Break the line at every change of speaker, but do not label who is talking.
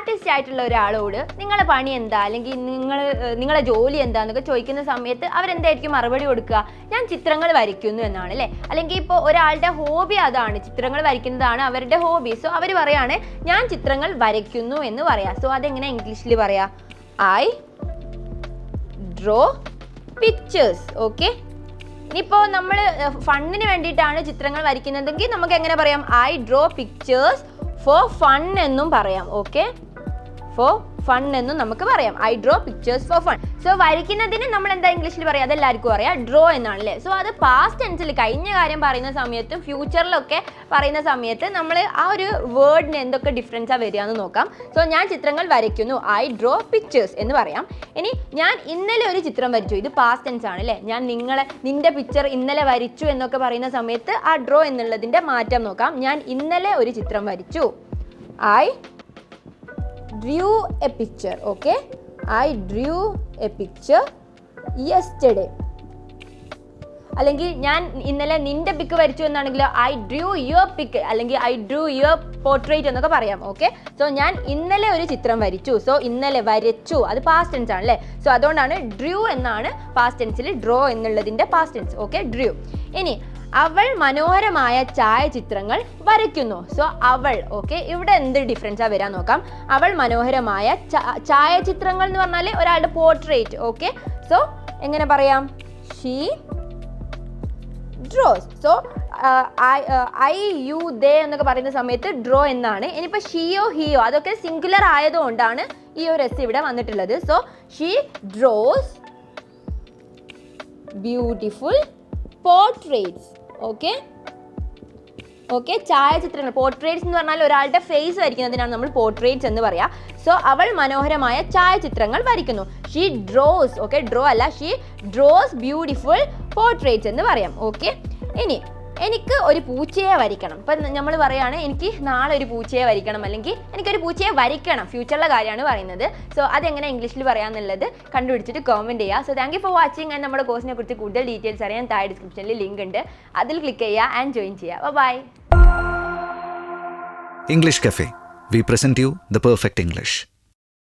Artist ആയിട്ടുള്ള ഒരാളോട് നിങ്ങളെ പണി എന്താ? അല്ലെങ്കിൽ നിങ്ങൾ നിങ്ങളെ ജോലി എന്താന്നൊക്കെ ചോദിക്കുന്ന സമയത്ത് അവരെന്തായിരിക്കും മറുപടി കൊടുക്കുക? ഞാൻ ചിത്രങ്ങൾ വരയ്ക്കുന്നു എന്നാണ് അല്ലേ? അല്ലെങ്കിൽ ഇപ്പോൾ ഒരാളുടെ ഹോബി അതാണ്. ചിത്രങ്ങൾ വരയ്ക്കുന്നതാണ് അവരുടെ ഹോബി സോ അവർ പറയാണ് ഞാൻ ചിത്രങ്ങൾ വരയ്ക്കുന്നു എന്ന് പറയാം. സോ അതെങ്ങനെ ഇംഗ്ലീഷിൽ പറയാ? ഐ ഡ്രോ പിക്ചേഴ്സ് ഓക്കെ ഇനിയിപ്പോൾ നമ്മൾ ഫണ്ണിന് വേണ്ടിയിട്ടാണ് ചിത്രങ്ങൾ വരയ്ക്കുന്നതെങ്കിൽ നമുക്ക് എങ്ങനെ പറയാം? I draw pictures for fun എന്നും പറയാം. ഓക്കെ ഫോർ ഫൺ എന്ന് നമുക്ക് പറയാം. I draw pictures for fun so വരയ്ക്കുന്നതിന് നമ്മൾ എന്താ ഇംഗ്ലീഷിൽ പറയാം? അതെല്ലാവർക്കും അറിയാം. ഡ്രോ എന്നാണ് അല്ലേ സോ അത് പാസ്റ്റ് ടെൻസിൽ കഴിഞ്ഞ കാര്യം പറയുന്ന സമയത്ത് ഫ്യൂച്ചറിലൊക്കെ പറയുന്ന സമയത്ത് നമ്മൾ ആ ഒരു വേർഡിന് എന്തൊക്കെ ഡിഫറൻസാണ് വരിക എന്ന് നോക്കാം. സോ ഞാൻ ചിത്രങ്ങൾ വരയ്ക്കുന്നു. ഐ ഡ്രോ പിക്ചേഴ്സ് എന്ന് പറയാം. ഇനി ഞാൻ ഇന്നലെ ഒരു ചിത്രം വരച്ചു. ഇത് പാസ്റ്റ് ടെൻസ് ആണ് അല്ലേ ഞാൻ നിങ്ങളെ നിന്റെ പിക്ചർ ഇന്നലെ വരച്ചു എന്നൊക്കെ പറയുന്ന സമയത്ത് ആ ഡ്രോ എന്നുള്ളതിന്റെ മാറ്റം നോക്കാം. ഞാൻ ഇന്നലെ ഒരു ചിത്രം വരച്ചു. I drew a picture okay I drew a picture yesterday അല്ലെങ്കിൽ ഞാൻ ഇന്നലെ നിന്റെ പിക്ക് വരച്ചു എന്നാണെങ്കിൽ ഐ ഡ്രൂ യുവർ പിക്ക് അല്ലെങ്കിൽ ഐ ഡ്രൂ യുവർ പോർട്രേറ്റ് എന്നൊക്കെ പറയാം ഓക്കെ സോ ഞാൻ ഇന്നലെ ഒരു ചിത്രം വരച്ചു. സോ ഇന്നലെ വരച്ചു. അത് പാസ്റ്റ് ടെൻസ് ആണ് അല്ലേ സോ അതുകൊണ്ടാണ് ഡ്രൂ എന്നാണ് പാസ്റ്റ് ടെൻസിൽ ഡ്രോ എന്നുള്ളതിന്റെ പാസ്റ്റ് ടെൻസ് ഓക്കെ ഡ്രൂ ഇനി അവൾ മനോഹരമായ ഛായാചിത്രങ്ങൾ വരയ്ക്കുന്നു. സോ അവൾ ഓക്കെ ഇവിടെ എന്ത് ഡിഫറൻസാ വരാൻ നോക്കാം. അവൾ മനോഹരമായ ഛായാചിത്രങ്ങൾ എന്ന് പറഞ്ഞാൽ ഒരാളുടെ പോർട്രേറ്റ് ഓക്കെ സോ എങ്ങനെ പറയാം? She draws so I you they എന്നൊക്കെ പറയുന്ന സമയത്ത് ഡ്രോ എന്നാണ്. ഇനിയിപ്പോൾ ഷിയോ ഹിയോ അതൊക്കെ സിംഗുലർ ആയതുകൊണ്ടാണ് ഈ ഒരു എസ് ഇവിടെ വന്നിട്ടുള്ളത്. So she draws beautiful portraits okay okay ഛായാചിത്രങ്ങൾ. Portraits എന്ന് പറഞ്ഞാൽ ഒരാളുടെ ഫേസ് വരയ്ക്കുന്നതിനാണ് നമ്മൾ പോർട്രേറ്റ്സ് എന്ന് പറയാ. സോ അവൾ മനോഹരമായ ഛായാചിത്രങ്ങൾ വരയ്ക്കുന്നു. ഷീ ഡ്രോസ് ഓക്കെ ഡ്രോ അല്ല ഷീ ഡ്രോസ് ബ്യൂട്ടിഫുൾ പോർട്രേറ്റ്സ് എന്ന് പറയാം. ഓക്കെ ഇനി എനിക്ക് ഒരു പൂച്ചയെ വരയ്ക്കണം. ഇപ്പം നമ്മൾ പറയുകയാണ് എനിക്ക് നാളെ ഒരു പൂച്ചയെ വരയ്ക്കണം അല്ലെങ്കിൽ എനിക്കൊരു പൂച്ചയെ വരയ്ക്കണം ഫ്യൂച്ചറിലെ കാര്യമാണ് പറയുന്നത്. സോ അതെങ്ങനെ ഇംഗ്ലീഷിൽ പറയാമെന്നുള്ളത് കണ്ടുപിടിച്ചിട്ട് കോമെന്റ് ചെയ്യുക so thank you for watching and നമ്മുടെ കോഴ്സിനെ കുറിച്ച് കൂടുതൽ ഡീറ്റെയിൽസ് അറിയാൻ താഴെ ഡിസ്ക്രിപ്ഷനിൽ ലിങ്ക് ഉണ്ട്. അതിൽ ക്ലിക്ക് ചെയ്യുക ആൻഡ് ജോയിൻ ചെയ്യുക bye
English Cafe. We present you the perfect English.